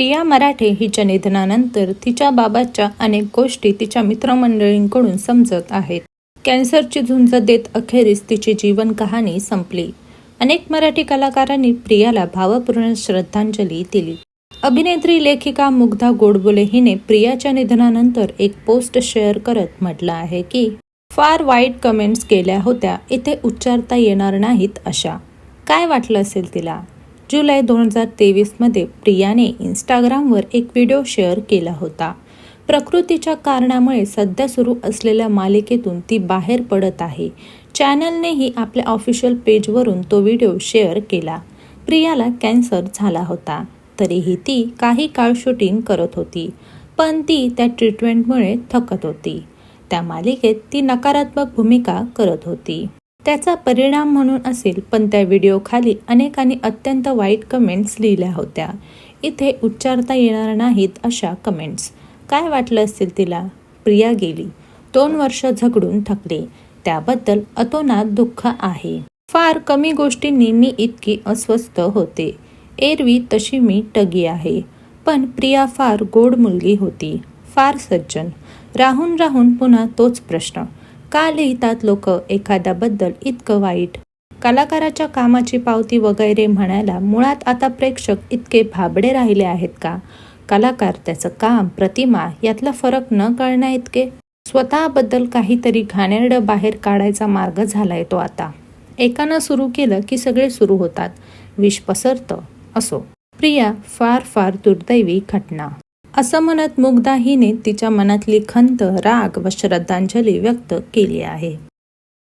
प्रिया मराठे हिच्या निधनानंतर तिच्या बाबाच्या अनेक गोष्टी तिच्या मित्रमंडळींकडून समजत आहेत. कॅन्सरची झुंज देत अखेरीस तिची जीवन कहाणी संपली. अनेक मराठी कलाकारांनी प्रियाला भावपूर्ण श्रद्धांजली दिली. अभिनेत्री लेखिका मुग्धा गोडबोले हिने प्रियाच्या निधनानंतर एक पोस्ट शेअर करत म्हटलं आहे की फार वाईट कमेंट्स केल्या होत्या इथे उच्चारता येणार नाहीत अशा. काय वाटलं असेल तिला? जुलै दोन हजार तेवीसमध्ये प्रियाने इंस्टाग्रामवर एक व्हिडिओ शेअर केला होता. प्रकृतीच्या कारणामुळे सध्या सुरू असलेल्या मालिकेतून ती बाहेर पडत आहे. चॅनलनेही आपल्या ऑफिशियल पेजवरून तो व्हिडिओ शेअर केला. प्रियाला कॅन्सर झाला होता. तरीही ती काही काळ शूटिंग करत होती पण ती त्या ट्रीटमेंटमुळे थकत होती. त्या मालिकेत ती नकारात्मक भूमिका करत होती. त्याचा परिणाम म्हणून असेल पण त्या व्हिडिओखाली अनेकांनी अत्यंत वाईट कमेंट्स लिहिल्या होत्या. इथे उच्चारता येणार नाहीत अशा कमेंट्स काय वाटलं असेल तिला? प्रिया गेली. दोन वर्ष झगडून थकले. त्याबद्दल अतोनात दुःख आहे. फार कमी गोष्टींनी मी इतकी अस्वस्थ होते. एरवी तशी मी टगी आहे. पण प्रिया फार गोड मुलगी होती. फार सज्जन. राहून राहून पुन्हा तोच प्रश्न. का लिहितात लोक एखाद्याबद्दल इतकं वाईट? कलाकाराच्या कामाची पावती वगैरे म्हणायला मुळात आता प्रेक्षक इतके भाबडे राहिले आहेत का? कलाकार त्याचं काम प्रतिमा यातला फरक न कळण्या इतके? स्वतःबद्दल काहीतरी घाणेरडं बाहेर काढायचा मार्ग झालाय तो आता. एकानं सुरू केलं की सगळे सुरू होतात. विष पसरतं असो. प्रिया फार फार दुर्दैवी घटना. असं म्हणत मुग्धा हिने तिच्या मनातली खंत राग व श्रद्धांजली व्यक्त केली आहे.